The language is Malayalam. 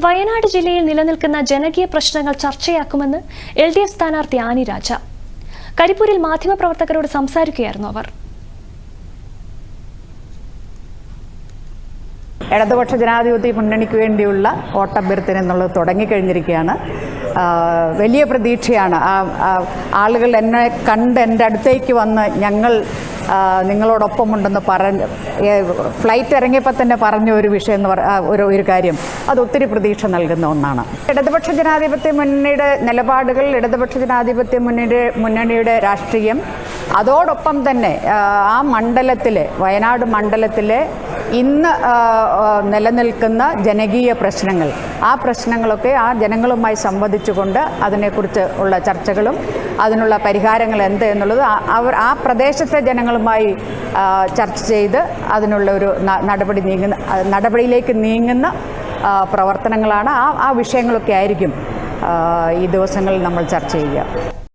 വയനാട് ജില്ലയിൽ നിലനിൽക്കുന്ന ജനകീയ പ്രശ്നങ്ങൾ ചർച്ചയാക്കുമെന്ന് എൽ ഡി എഫ് സ്ഥാനാർത്ഥി ആനി രാജ. കരിപ്പൂരിൽ മാധ്യമപ്രവർത്തകരോട് സംസാരിക്കുകയായിരുന്നു അവർ. ഇടതുപക്ഷ ജനാധിപത്യ മുന്നണിക്ക് വേണ്ടിയുള്ള വോട്ടഭ്യർത്ഥന എന്നുള്ളത് തുടങ്ങിക്കഴിഞ്ഞിരിക്കുകയാണ്. വലിയ പ്രതീക്ഷയാണ്. ആളുകൾ എന്നെ കണ്ട് എന്റെ അടുത്തേക്ക് വന്ന് ഞങ്ങൾ നിങ്ങളോടൊപ്പം ഉണ്ടെന്ന് പറഞ്ഞ് ഫ്ലൈറ്റ് ഇറങ്ങിയപ്പോൾ തന്നെ പറഞ്ഞ ഒരു വിഷയം എന്ന് ഒരു ഒരു കാര്യം. അത് ഒത്തിരി പ്രതീക്ഷ നൽകുന്ന ഒന്നാണ്. ഇടതുപക്ഷ ജനാധിപത്യ മുന്നണിയുടെ നിലപാടുകൾ ഇടതുപക്ഷ ജനാധിപത്യ മുന്നണിയുടെ മുന്നണിയുടെ രാഷ്ട്രീയം അതോടൊപ്പം തന്നെ ആ, മണ്ഡലത്തിലെ വയനാട് മണ്ഡലത്തിലെ ഇന്ന് നിലനിൽക്കുന്ന ജനകീയ പ്രശ്നങ്ങൾ. ആ പ്രശ്നങ്ങളൊക്കെ ആ ജനങ്ങളുമായി സംവദിച്ചുകൊണ്ട് അതിനെക്കുറിച്ച് ഉള്ള ചർച്ചകളും അതിനുള്ള പരിഹാരങ്ങൾ എന്ത് എന്നുള്ളത് അവർ ആ പ്രദേശത്തെ ജനങ്ങളുമായി ചർച്ച ചെയ്ത് അതിനുള്ള ഒരു നടപടി നീങ്ങുന്ന നടപടിയിലേക്ക് നീങ്ങുന്ന പ്രവർത്തനങ്ങളാണ് ആ ആ വിഷയങ്ങളൊക്കെ ആയിരിക്കും ഈ ദിവസങ്ങളിൽ നമ്മൾ ചർച്ച ചെയ്യുക.